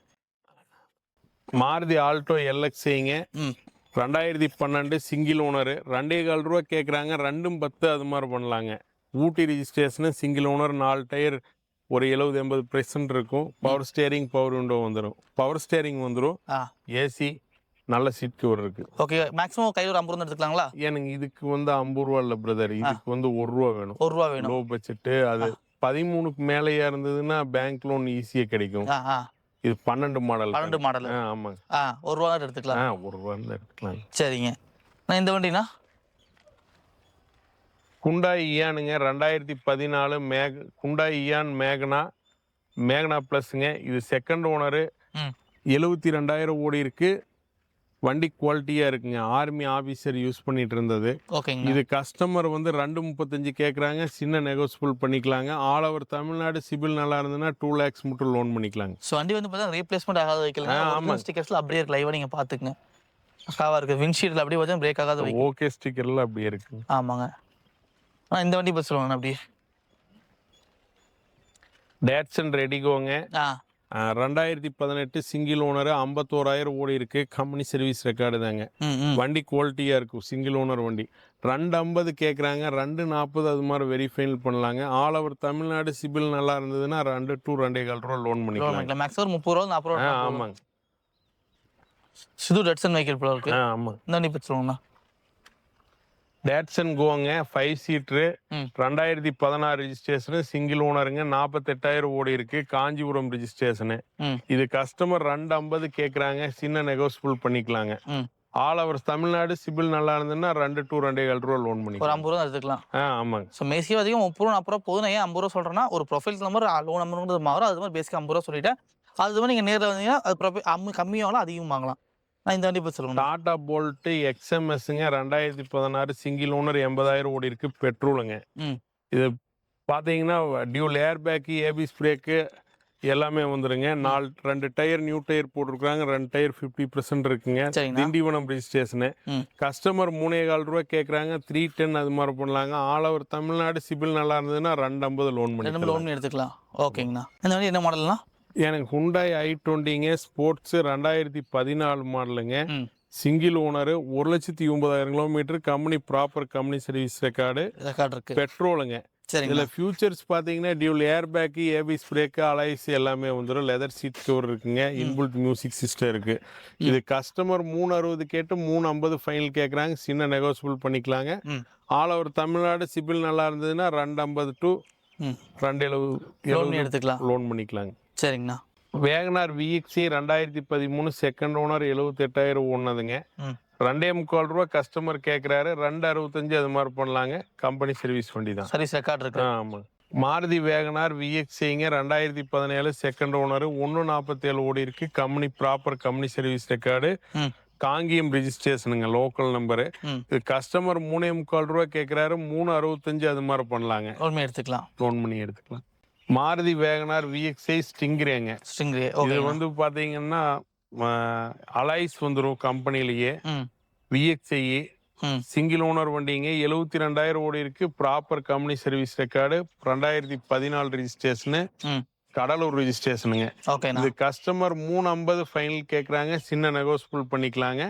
Maruti Alto எல்எக்ஸைங்க ரெண்டாயிரத்தி பன்னெண்டு சிங்கிள் ஓனர். ரெண்டே கால் ரூபா கேட்குறாங்க ரெண்டும் பத்து அது மாதிரி பண்ணலாங்க. ஊட்டி ரிஜிஸ்ட்ரேஷனு சிங்கிள் ஓனர் நாலு டயர் ஒரு எழுபது எண்பது பெர்சன்ட் இருக்கும். பவர் ஸ்டேரிங் பவர் விண்டோ வந்துடும் பவர் ஸ்டேரிங் வந்துடும் ஆ. ஏசி நல்ல சீட் கவர் இருக்கு. ஓகே மேக்ஸிமம் கையில் ஒரு ஐம்பது ரூபா எடுத்துக்கலாங்களா? எனக்கு இதுக்கு வந்து ஐம்பது ரூபா இல்லை பிரதர் இதுக்கு வந்து ஒரு ரூபா வேணும். ஒரு ரூபா வேணும். லோ பட்ஜெட்டு அது பதிமூணுக்கு மேலேயா இருந்ததுன்னா பேங்க் லோன் ஈஸியா கிடைக்கும். இது பன்னெண்டு மாடல் பன்னெண்டு மாடல் ஆமாங்க. ஆ ஒரு ரூபா எடுத்துக்கலாம். ஆ ஒரு ரூபா எடுத்துக்கலாம். சரிங்க. நான் இந்த வண்டினா குண்டாய் இயானுங்க ரெண்டாயிரத்தி பதினாலு மேக் குண்டாய் இயான் மேகனா மேகனா ப்ளஸ்ங்க இது செகண்ட் ஓனரு எழுபத்தி ரெண்டாயிரம் ஓடி இருக்கு வண்டி குவாலிட்டியா இருக்குங்க. ஆர்மி ஆபீசர் யூஸ் பண்ணிட்டு இருந்தது ஓகேங்க. இது கஸ்டமர் வந்து ரெண்டு முப்பத்தஞ்சு கேட்குறாங்க சின்ன நெகோசியபிள் பண்ணிக்கலாங்க. ஆல் ஓவர் தமிழ்நாடு சிபில் நல்லா இருந்ததுன்னா டூ லேக்ஸ் மட்டும் லோன் பண்ணிக்கலாங்க. ஸோ வண்டி வந்து பார்த்தா ரீப்ளேஸ்மெண்ட் ஆகாத ஆ, வைக்கல ஆமாங்க. ஸ்டிக்கர்ஸ்ல அப்படியே இருக்கு. லைவா நீங்க பாத்துக்கங்க பக்காவா இருக்கு. விண்ட்ஷீட்ல அப்படியே பார்த்தா பிரேக் ஆகாத ஓகே ஸ்டிக்கர்ல அப்படியே இருக்குங்க ஆமாங்க. ஆ இந்த வண்டி பத்தி சொல்லுங்க அப்படியே. டேட்சன் ரெடிகோங்க ஆ. ஆஹ் ரெண்டாயிரத்தி பதினெட்டு சிங்கிள் ஓனர் ஐம்பத்தோராயிரம் ஓடி இருக்கு. கம்பெனி சர்வீஸ் ரெக்கார்டு தாங்க. வண்டி குவாலிட்டியா இருக்கும். சிங்கிள் ஓனர் வண்டி. ரெண்டு ஐம்பது கேட்குறாங்க ரெண்டு நாற்பது அது மாதிரி வெரிஃபைல் பண்ணலாங்க. ஆல் ஓவர் தமிழ்நாடு சிபில் நல்லா இருந்ததுன்னா ரெண்டு டூ ரெண்டே கால் ரூபா லோன் பண்ணிக்கலாம். மேக்ஸிமம் முப்பது ரூபா நாற்பது ரூபா. ஆமாங்க. சிது டட்சன் வெஹிக்கிள் போல இருக்கு. ஆ ஆமாங்க. இந்த வண்டி பத்தி சொல்லுங்கண்ணா. டேட்சன் கோங்க ஃபைவ் சீட்ரு ரெண்டாயிரத்தி பதினாறு ரிஜிஸ்ட்ரேஷனு சிங்கிள் ஓனருங்க நாற்பத்தெட்டாயிரம் ஓடி இருக்கு காஞ்சிபுரம் ரிஜிஸ்ட்ரேஷனு ம் இது கஸ்டமர் ரெண்டு ஐம்பது கேட்குறாங்க சின்ன நெகோசியபிள் பண்ணிக்கலாங்க. ஆல் ஓவர் தமிழ்நாடு சிபில் நல்லா இருந்ததுன்னா ரெண்டு டூ ரெண்டே கால் ரூபா லோன் ஒரு பண்ணிக்கலாம் ஐம்பது ரூபா எடுத்துக்கலாம். ஆ ஆமாங்க. ஸோ பேசிக்காக அதிகம் முப்பது ரூபா நாற்பது ரூபா போதும் ஏன் ஐம்பது ரூபா சொல்கிறேன்னா ஒரு ப்ரொஃபைல் நம்பர் லோன் நம்பருங்கிறது மாறும். அது மாதிரி பேசிக்காக ஐம்பது ரூபா சொல்லிட்டேன். அது மாதிரி நீங்கள் நேரில் வந்தீங்கன்னா அது ப்ரொஃபை அம்மு கம்மியாகலாம் அதிகம் வாங்கலாம் இந்த வண்டி பற்றி சொல்லுங்க டாடா போல்ட்டு எக்ஸ்எம்எஸ்ங்க ரெண்டாயிரத்தி பதினாறு சிங்கிள் ஓனர் எண்பதாயிரம் ஓடி இருக்கு பெட்ரோலுங்க. இது பார்த்தீங்கன்னா dual air bag ABS brake எல்லாமே வந்துருங்க. நாலு ரெண்டு டயர் நியூ டயர் போட்டிருக்காங்க ரெண்டு டயர் ஃபிஃப்டி பர்சன்ட் இருக்குங்க. திண்டிவனம் ரிஜிஸ்ட்ரேஷனு கஸ்டமர் மூணே கால் ரூபா கேட்குறாங்க த்ரீ டென் அது மாதிரி பண்ணலாங்க. ஆல் ஓவர் தமிழ்நாடு சிபில் நல்லா இருந்ததுன்னா ரெண்டு ஐம்பது லோன் பண்ணி லோன் எடுத்துக்கலாம். ஓகேங்கண்ணா. இந்த வண்டி என்ன மாடல்னா எனக்கு ஹுண்டாய் ஐ டுவெண்ட்டிங்க ஸ்போர்ட்ஸ் ரெண்டாயிரத்தி பதினாலு மாடலுங்க சிங்கிள் ஓனரு ஒரு லட்சத்தி ஒன்பதாயிரம் kilometre company proper company service record record இருக்கு. பெட்ரோலுங்க இதில் ஃபியூச்சர்ஸ் பார்த்தீங்கன்னா dual air bag ABS brake alloys எல்லாமே வந்துடும் லெதர் சீட் கவர் இருக்குங்க. இன்புல்ட் மியூசிக் சிஸ்டம் இருக்கு. இது கஸ்டமர் மூணு அறுபது கேட்டு மூணு ஐம்பது ஃபைனல் கேட்குறாங்க சின்ன நெகோசியபிள் பண்ணிக்கலாங்க. ஆல் ஓவர் தமிழ்நாடு சிபில் நல்லா இருந்ததுன்னா ரெண்டு ஐம்பது டு ரெண்டு எழுபது எடுத்துக்கலாம். லோன் பண்ணிக்கலாங்க. சரிங்கண்ணா. வேகனார் விஎக்ஸி ரெண்டாயிரத்தி பதிமூணு செகண்ட் ஓனர் எழுபத்தெட்டாயிரம் ஓடுனதுங்க. ம். ரெண்டே முக்கால் ரூபா கஸ்டமர் கேட்குறாரு ரெண்டு அறுபத்தஞ்சு அது மாதிரி பண்ணலாங்க. கம்பெனி சர்வீஸ் வண்டி தான். சர்வீஸ் ரெக்கார்ட் இருக்கு ஆமாம் மாருதி வேகனார் விஎக்ஸிங்க ரெண்டாயிரத்தி பதினேழு செகண்ட் ஓனர் ஒன்று நாற்பத்தேழு ஓடி இருக்கு. Company proper company service record Kangeyam ரெஜிஸ்ட்ரேஷனுங்க local number. இது கஸ்டமர் மூணே முக்கால் ரூபா கேட்குறாரு மூணு அறுபத்தஞ்சு அது மாதிரி பண்ணலாங்க. லோன் எடுத்துக்கலாம். லோன் பண்ணி எடுத்துக்கலாம். மாருதி வேகனார் விஎக்ஸ்ஐ ஸ்டிங்கிறேங்க. ஸ்ட்ரிங்கு இது வந்து பார்த்தீங்கன்னா அலைஸ் வந்துடும் கம்பெனிலேயே. விஎக்ஸ்ஐ சிங்கிள் ஓனர் வண்டிங்க. எழுபத்தி ரெண்டாயிரம் ஓடி இருக்கு. ப்ராப்பர் கம்பெனி சர்வீஸ் ரெக்கார்டு ரெண்டாயிரத்தி பதினாலு ரெஜிஸ்ட்ரேஷனு கடலூர் ரெஜிஸ்ட்ரேஷனுங்க இது கஸ்டமர் மூணு ஐம்பது ஃபைனல் கேட்குறாங்க சின்ன நெகோசியபிள் பண்ணிக்கலாங்க.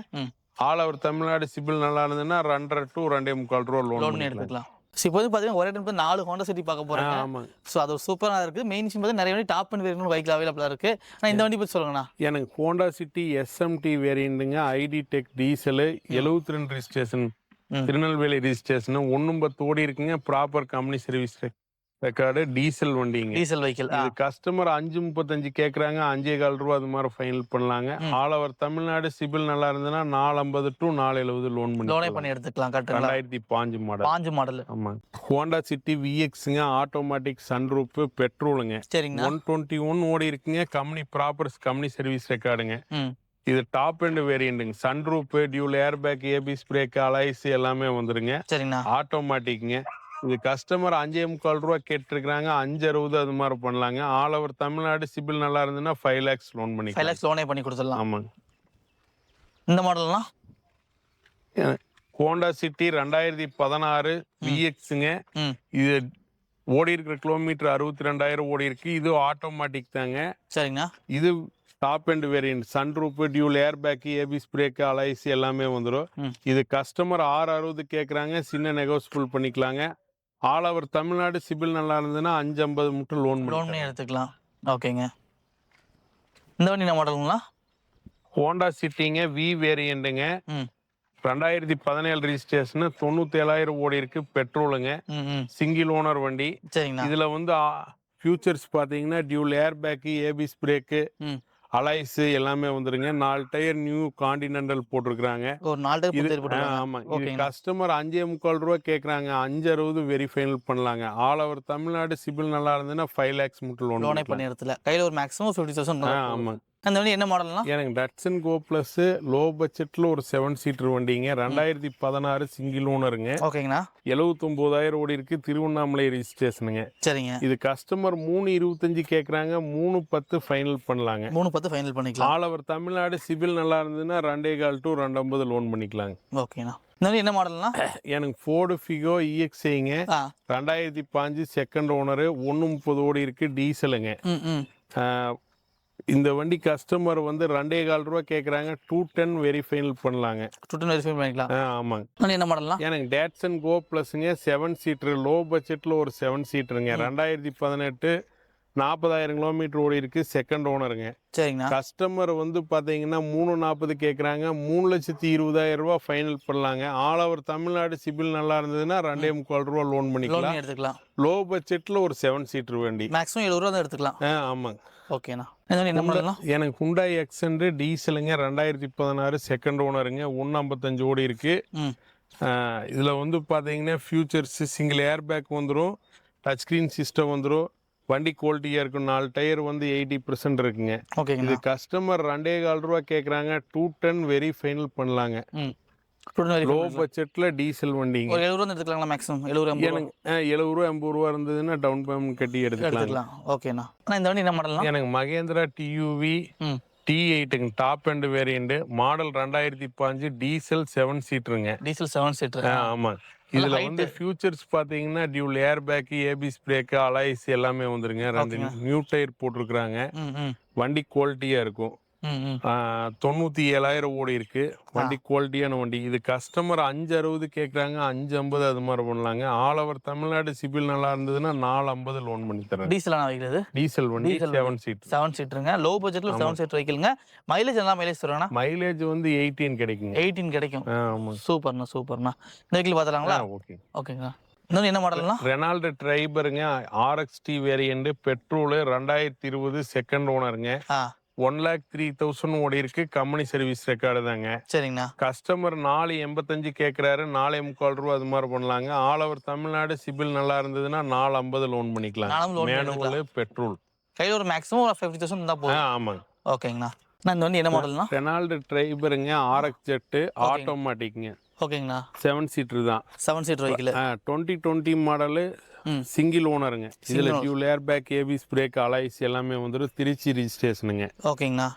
ஆல் ஓவர் தமிழ்நாடு சிபில் நல்லா இருந்ததுன்னா ரெண்டரை டு ரெண்டே முக்கால் ரூபா லோன் எடுத்துக்கலாம். ஸோ இப்போ வந்து பார்த்தீங்கன்னா ஒரே டைம் நாலு ஹோண்டா சிட்டி பார்க்க போறாங்க. ஆமாங்க ஸோ அது சூப்பராக இருக்குது மெயின் விஷயம் பார்த்து நிறைய வண்டி டாப் அண்ட் வேரியன்ட் பைக்கில் அவைலபிளாக இருக்குது ஆனால் இந்த வண்டி பற்றி சொல்லுங்கண்ணா. எனக்கு ஹோண்டா சிட்டி எஸ்எம்டி வேரியண்ட்டுங்க ஐடி டெக் டீசலு எழுபத்தி ரெண்டு ரெஜிஸ்ட்ரேஷன். திருநெல்வேலி ரெஜிஸ்ட்ரேஷன் ஒன்றும் பத்து ஓடி இருக்குங்க. Proper company service record diesel வண்டிங்க. டீசல் வெஹிக்கிள் இது கஸ்டமர் அஞ்சு முப்பத்தஞ்சு கேட்குறாங்க அஞ்சே கால் ரூபா அது மாதிரி ஃபைனல் பண்ணலாங்க. ஆல் ஓவர் தமிழ்நாடு சிபில் நல்லா இருந்ததுன்னா நாலு ஐம்பது டு நாலு எழுபது லோன் லோனே பண்ணி பண்ணி எடுத்துக்கலாம் கரெக்டுங்களா ரெண்டாயிரத்தி பாஞ்சு மாடல். பாஞ்சு மாடல். ஆமாங்க ஹோண்டா சிட்டி விஎக்ஸுங்க ஆட்டோமேட்டிக் சன்ரூப்பு பெட்ரோலுங்க. சரிங்கண்ணா. ஒன் டுவெண்ட்டி ஒன் ஓடி இருக்குங்க கம்பெனி ப்ராப்பர் கம்பெனி சர்வீஸ் ரெக்கார்டுங்க. இது top end வேரியண்ட்டுங்க. Sunroof dual airbag ABS brake alloys எல்லாமே வந்துருங்க. சரிங்கண்ணா. ஆட்டோமேட்டிக்ங்க. இது கஸ்டமர் அஞ்சே முக்கால் ரூபா கேட்டிருக்கிறாங்க. அஞ்சு அறுபது அது மாதிரி பண்ணலாங்க. ஆல் ஓவர் தமிழ்நாடு சிபில் நல்லா இருந்ததுன்னா ஃபைவ் லேக்ஸ் லோன் ஃபைவ் பண்ணிக்கலாம் லேக்ஸ் லோனே பண்ணி கொடுத்துடலாம். ஆமாங்க. இந்த மாடல்லாம் ஹோண்டா சிட்டி ரெண்டாயிரத்தி பதினாறு விஎக்ஸுங்க இது ஓடி இருக்கிற கிலோமீட்டர் அறுபத்தி ரெண்டாயிரம் ஓடி இருக்கு. இது ஆட்டோமேட்டிக் தாங்க. சரிங்கண்ணா. இது top end variant sunroof dual airbag ABS brake alloys எல்லாமே வந்துடும். இது கஸ்டமர் ஆறு அறுபது கேட்குறாங்க சின்ன நெகோசியபிள் பண்ணிக்கலாங்க. ஆல் ஓவர் தமிழ்நாடு சிபில் நல்லா இருந்ததுன்னா அஞ்சு ஐம்பது மட்டும் லோன் லோன் பண்ணி எடுத்துக்கலாம். ஓகேங்க. இந்த வண்டி என்ன மாடலுங்களா ஹோண்டா சிட்டிங்க வி வேரியண்ட்டுங்க ரெண்டாயிரத்தி பதினேழு ரெஜிஸ்ட்ரேஷன் தொண்ணூத்தி ஏழாயிரம் ஓடி இருக்கு பெட்ரோலுங்க சிங்கிள் ஓனர் வண்டி. இதுல வந்து ஃபியூச்சர்ஸ் பாத்தீங்கன்னா dual airbag ABS brake alloys எல்லாமே வந்துருங்க. நாலு டயர் நியூ காண்டினென்டல் போட்டிருக்கிறாங்க. ஒரு நாலு ஆமா. இது. கஸ்டமர் அஞ்சே முக்கால் ரூபா கேக்குறாங்க. அஞ்சு அறுபது வெரி ஃபைனல் பண்ணலாங்க. ஆல் ஓவர் தமிழ்நாடு சிபில் நல்லா இருந்ததுன்னா ஃபைவ் லேக்ஸ் மட்டும் லோனே பண்ணி எடுத்துல கையில் ஒரு மேக்ஸிமம் ஃபிஃப்டி தௌசண்ட் ஆமா. அந்த வண்டி என்ன மாடல்னா எனக்கு டட்சன் கோ பிளஸ் லோ பட்ஜெட்ல ஒரு செவன் சீட்டர் வண்டிங்க. ரெண்டாயிரத்தி பதினாறு சிங்கிள் ஓனருங்க ஓகேங்கண்ணா. எழுபத்தொம்போதாயிரம் ஓடி இருக்கு திருவண்ணாமலை ரெஜிஸ்ட்ரேஷனுங்க சரிங்க. இது கஸ்டமர் மூணு இருபத்தஞ்சு கேக்குறாங்க மூணு பத்து ஃபைனல் பண்ணலாங்க. மூணு பத்து ஃபைனல் பண்ணிக்கலாம். ஆல் ஓவர் தமிழ்நாடு சிபில் நல்லா இருந்ததுன்னா ரெண்டே கால் டு ரெண்டு ஐம்பது லோன் பண்ணிக்கலாங்க. ஓகேண்ணா. என்ன மாடல்னா எனக்கு ஃபோர்டு ஃபிகோ இஎக்ஸ்ஐங்க ஆ. ரெண்டாயிரத்தி பாஞ்சு செகண்ட் ஓனரு ஒன்று முப்பது ஓடி இருக்கு டீசலுங்க இந்த வண்டி கஸ்டமர் வந்து ரெண்டே கால் ரூபா கேட்குறாங்க டூ டென் வெரி ஃபைனல் பண்ணலாங்க. டுட்டன் வெரிஃபை பண்ணிக்கலாம். ஆமாங்க. என்ன மாடல்னா எனக்கு டேட்சன் கோ ப்ளஸ்ங்க செவன் சீட்ரு லோ பட்ஜெட்டில் ஒரு செவன் சீட்டருங்க ரெண்டாயிரத்தி பதினெட்டு நாற்பதாயிரம் கிலோமீட்டர் ஓடி இருக்கு செகண்ட் ஓனருங்க சரிங்கண்ணா. கஸ்டமர் வந்து பார்த்தீங்கன்னா மூணு நாற்பது கேட்குறாங்க மூணு லட்சத்தி இருபதாயிரம் ரூபா ஃபைனல் பண்ணலாங்க. ஆல் ஓவர் தமிழ்நாடு சிபில் நல்லா இருந்ததுன்னா ரெண்டே முக்கால் ரூபா லோன் பண்ணிக்கலாம். பண்ணி எடுத்துக்கலாம். லோ பட்ஜெட்டில் ஒரு செவன் சீட்டர் வண்டி. மேக்ஸிமம் எழுபது ரூபா தான் எடுத்துக்கலாம். ஆ ஆமாங்க. ஓகேண்ணா என்ன மாடல்னா எனக்கு ஹுண்டாய் எக்ஸென்ட் டீசலுங்க ரெண்டாயிரத்தி பதினாறு செகண்ட் ஓனருங்க ஒன்று ஐம்பத்தஞ்சு ஓடி இருக்கு. இதுல வந்து பாத்தீங்கன்னா ஃபியூச்சர்ஸ் சிங்கிள் ஏர் பேக் வந்துடும் டச் ஸ்க்ரீன் சிஸ்டம் வந்துடும் வண்டி குவாலிட்டியாக இருக்கும் நாலு டயர் வந்து எயிட்டி பர்சன்ட் இருக்குங்க. இது ஓகேங்கண்ணா கஸ்டமர் ரெண்டே கால் ரூபா கேட்குறாங்க டூ டென் வெரி ஃபைனல் பண்ணலாங்க. லோ பட்ஜெட்டில் டீசல் வண்டிங்க. ஒரு எழுபது ரூபா எடுத்துக்கலாங்களா மேக்ஸிமம் எழுபது ரூபா? எனக்கு எழுபது ரூபா எண்பது ரூபா இருந்ததுன்னா டவுன் பேமெண்ட் கட்டி எடுத்துக்கலாம். எடுத்துக்கலாம். ஓகேண்ணா அண்ணா. இந்த வண்டி என்ன மாடல்னா எனக்கு மகேந்திரா டியூவி டி எயிட்டுங்க டாப் அண்ட் வேரியண்ட் மாடல் ரெண்டாயிரத்தி பாஞ்சு டீசல் செவன் சீட்டருங்க டீசல் செவன் சீட்டர் ஆமா. நல்ல இதுல. வந்து ஃபியூச்சர்ஸ் பாத்தீங்கன்னா dual air bag ABS brake alloys எல்லாமே வந்துருங்க. ரெண்டு நியூ டயர் போட்டிருக்கிறாங்க. வண்டி குவாலிட்டியா இருக்கும். தொண்ணூத்தி ஏழாயிரம் ஓடி இருக்கு. வண்டி குவாலிட்டியான வண்டி. இது கஸ்டமர் அஞ்சு அறுபது கேக்குறாங்க அஞ்சு ஐம்பது அது மாதிரி பண்ணலாங்க. ஆல் ஓவர் தமிழ்நாடு சிபில் நல்லா இருந்ததுன்னா நாலு ஐம்பது லோன் பண்ணி தரேன் டீசல் வைக்கிறது டீசல் வண்டி செவன் சீட் செவன் சீட்டருங்க லோ பட்ஜெட்ல செவன் சீட் வைக்கலுங்க. மைலேஜ் நல்லா மைலேஜ் தருவாங்கண்ணா மைலேஜ் வந்து எயிட்டீன் கிடைக்குங்க. எயிட்டீன் கிடைக்கும். சூப்பர்ண்ணா சூப்பர்ண்ணா. இந்த வெஹிக்கிள் பார்த்துலாங்களா ஓகே ஓகேங்களா இன்னொன்று என்ன மாடல்னா ரெனால்டு ட்ரைபருங்க ஆர்எக்ஸ்டி வேரியண்ட் பெட்ரோலு ரெண்டாயிரத்தி இருபது செகண்ட் ஓனருங்க ஒன் லேக் த்ரீ தௌசண்ட் ஓடி இருக்கு கம்பெனி சர்வீஸ் ரெக்கார்டு தாங்க. சரிங்கண்ணா. கஸ்டமர் நாலு எண்பத்தஞ்சு கேட்குறாரு நாலே முக்கால் ரூபா அது மாதிரி பண்ணலாங்க. ஆல் ஓவர் தமிழ்நாடு சிபில் நல்லா இருந்ததுன்னா நாலு ஐம்பது லோன் பண்ணிக்கலாம். மேனுவல் பெட்ரோல் கையில் ஒரு மேக்ஸிமம் ஒரு ஃபிஃப்டி தௌசண்ட் இருந்தால் ஆ போதும் ஆமாங்க. ஓகேங்கண்ணா. நான் இந்த வண்டி என்ன மாடல்னா ரெனால்டு ட்ரைபருங்க ஆர்எக்ஸ் ஜெட்டு ஆட்டோமேட்டிக்ங்க ஓகேங்கண்ணா. செவன் சீட்டர் தான். Seven seat vehicle twenty twenty model single ஓனருங்க. இதில் dual air bag ABS brake alloys எல்லாமே வந்துடும் திருச்சி ரிஜிஸ்ட்ரேஷனுங்க ஓகேங்கண்ணா.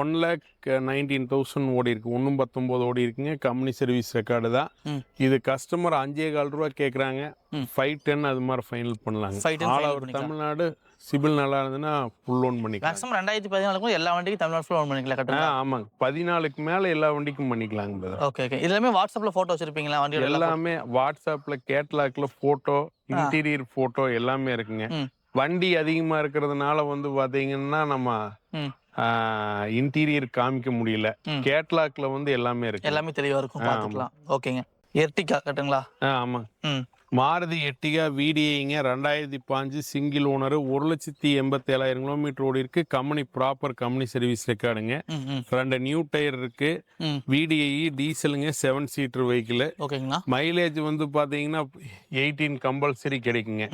ஒன் லேக் நைன்டீன் தௌசண்ட் ஓடி இருக்கு. ஒன்றும் பத்தொம்போது ஓடி இருக்குங்க. கம்பெனி சர்வீஸ் ரெக்கார்டு தான். இது கஸ்டமர் அஞ்சே கால் ரூபா கேட்குறாங்க. ஃபைவ் டென் அது மாதிரி ஃபைனல் பண்ணலாங்க. 510 ஆல் ஓவர். தமிழ்நாடு சிபில் நல்லா இருந்ததுன்னா ஃபுல் லோன் பண்ணிக்கலாம். மேக்ஸிமம் ரெண்டாயிரத்தி பதினாலுக்கும் எல்லா வண்டிக்கும் தமிழ்நாடு ஃபுல் பண்ணிக்கலாம் ஆ கட்டுங்க ஆமாங்க. பதினாலுக்கு மேலே எல்லா வண்டிக்கும் பண்ணிக்கலாங்க brother. ஓகே ஓகே இதுலமே வாட்ஸ்அப்ல போட்டோ வச்சிருப்பீங்களா வண்டியோட எல்லாம் எல்லாமே வாட்ஸ்அப்பில் கேட்லாக்ல ஃபோட்டோ இன்டீரியர் ஃபோட்டோ எல்லாமே இருக்குங்க. வண்டி அதிகமாக இருக்கிறதுனால வந்து பார்த்தீங்கன்னா நம்ம. இன்டீரியர் காமிக்க முடியல. கேட்லாக்ல வந்து எல்லாமே இருக்கு. எல்லாமே தெளிவா இருக்கும் ஆ, பாத்துக்கலாம் ஓகேங்க எர்டிகா கட்டுங்களா ஆமாங்க. மாருதி எட்டிகா விடிஐங்க ரெண்டாயிரத்தி பாஞ்சு சிங்கிள் ஓனர் ஒரு லட்சத்தி எண்பத்தி ஏழாயிரம் கிலோமீட்டர் ஓடி இருக்கு. கம்பெனி ப்ராப்பர் கம்பெனி சர்வீஸ் ரெக்கார்டுங்க ரெண்டு நியூ டயர் இருக்கு. விடிஐ டீசலுங்க செவன் சீட்டர் வெஹிக்கிள் மைலேஜ் வந்து பார்த்தீங்கன்னா எயிட்டீன் கம்பல்சரி கிடைக்குங்க.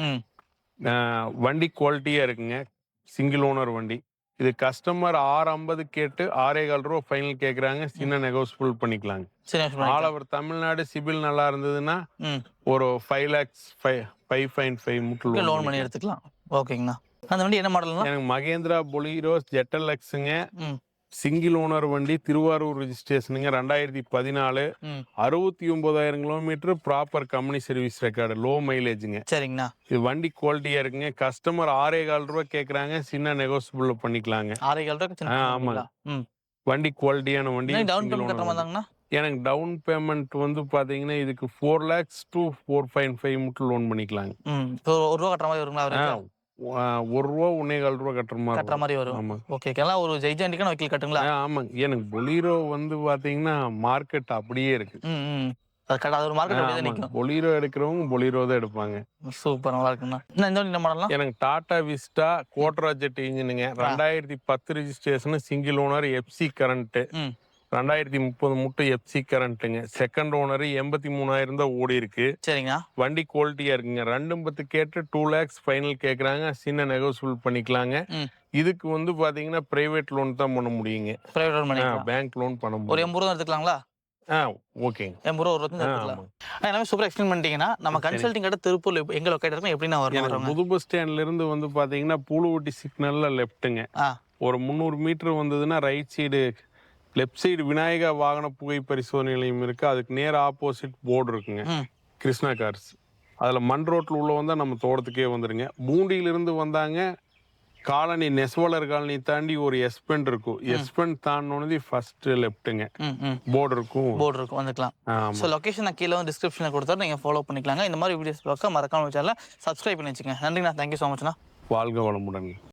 வண்டி குவாலிட்டியாக இருக்குங்க. சிங்கிள் ஓனர் வண்டி. இது கஸ்டமர் ஆறு ஐம்பது கேட்டு ஆறே கால் ரூபா ஃபைனல் கேட்குறாங்க சின்ன நெகோசியபிள் பண்ணிக்கலாங்க. ஆல் ஓவர் தமிழ்நாடு சிபில் நல்லா இருந்ததுன்னா ஒரு five lakhs five five fine five முட்டு லோன் பண்ணி எடுத்துக்கலாம். ஓகேங்கண்ணா அந்த வண்டி என்ன மாடல்னா எனக்கு மகேந்திரா பொலீரோ ஜெட்டல் எக்ஸுங்க ம். சிங்கிள் ஓனர் வண்டி திருவாரூர் ரெஜிஸ்ட்ரேஷனுங்க ரெண்டாயிரத்தி பதினாலு. அறுபத்தி ஒன்பதாயிரம் kilometre proper company service record low மைலேஜுங்க சரிங்கண்ணா. இது வண்டி குவாலிட்டியா இருக்குங்க. கஸ்டமர் ஆறே கால் ரூபா கேக்குறாங்க. சின்ன நெகோசியபிள் பண்ணிக்கலாங்க. ஆறு ஆ, பண்ணி ஆமாங்க. வண்டி குவாலிட்டியான வண்டி டவுன் பேமெண்ட் எனக்கு டவுன் பேமெண்ட் வந்து பாத்தீங்கன்னா இதுக்கு four lakhs to four five five மட்டும் லோன் பண்ணிக்கலாங்க. ஒரு ரூபா கட்டுற மாதிரி வருங்களா ஒரு ரூபா ஒன்னே கால் ரூபா கட்டுற மாதிரி கட்டுற. மாதிரி வரும். ஆமா. ஓகே ஓகேலாம் ஒரு ஜெய்ஜாண்டிக்கான வக்கீல் கட்டுங்களா? ஆமாங்க. எனக்கு பொலீரோ வந்து பாத்தீங்கன்னா மார்க்கெட் அப்படியே இருக்கு. ஒரு மார்க்கெட் பொலீரோ எடுக்கிறவங்க பொலீரோ தான் எடுப்பாங்க. சூப்பர் நல்லா இருக்குண்ணா. இந்த என்ன எனக்கு டாடா விஸ்டா கோட்ரா ஜெட் இன்ஜினுங்க ரெண்டாயிரத்தி பத்து registration single owner FC current ரெண்டாயிரத்தி முப்பது முட்டை எஃப்சி கரண்ட்டுங்க செகண்ட் ஓனர் எண்பத்தி மூணாயிரம் தான் ஓடி இருக்கு. சரிங்கண்ணா வண்டி குவாலிட்டியா இருக்குங்க. ரெண்டும் பத்து கேட்டு டூ லேக்ஸ் ஃபைனல் கேட்குறாங்க சின்ன நெகோசியபிள் பண்ணிக்கலாங்க. இதுக்கு வந்து பாத்தீங்கன்னா பிரைவேட் லோன் தான் பண்ண முடியுங்க. பிரைவேட் லோன் பேங்க் லோன் பண்ண ஒரு முடியும் எண்பது ரூபா எடுத்துக்கலாங்களா? ஆ ஓகேங்க. எண்பது ரூபா ஒரு எடுத்துக்கலாம். எல்லாமே சூப்பர் எக்ஸ்பிளைன் பண்ணிட்டீங்கன்னா நம்ம கன்சல்டிங் கடை திருப்பூர்ல இப்ப எங்க லொக்கேட் இருக்கோம் எப்படி நான் வரணும் புது பஸ் ஸ்டாண்ட்ல இருந்து வந்து பாத்தீங்கன்னா பூலுவட்டி சிக்னல்ல லெஃப்ட்டுங்க ஒரு முந்நூறு மீட்டர் வந்ததுன்னா right side left side Vinayaka வாகன புகை பரிசோதனை நிலையம் இருக்கு. அதுக்கு நேர் ஆப்போசிட் போர்டு இருக்குங்க. கிருஷ்ணா கார்ஸ் அதில் மண் ரோட்டில் உள்ள வந்தால் நம்ம தோட்டத்துக்கே வந்துருங்க. பூண்டியிலிருந்து வந்தாங்க. காலனி நெசவாளர் காலனி தாண்டி ஒரு எஸ்பெண்ட் இருக்கும். எஸ்பெண்ட் தாண்டினோடனே ஃபர்ஸ்ட் லெஃப்ட்டுங்க போர்டு இருக்கும். போர்டு இருக்கும். வந்துக்கலாம். ஸோ லொகேஷன் நான் கீழே வந்து டிஸ்கிரிப்ஷனில் கொடுத்தா நீங்கள் ஃபாலோ பண்ணிக்கலாங்க. இந்த மாதிரி வீடியோஸ் பார்க்க மறக்காம வச்சால சப்ஸ்கிரைப் பண்ணி வச்சுங்க நன்றிண்ணா தேங்க்யூ ஸோ மச்ண்ணா வாழ்க வளமுடன்.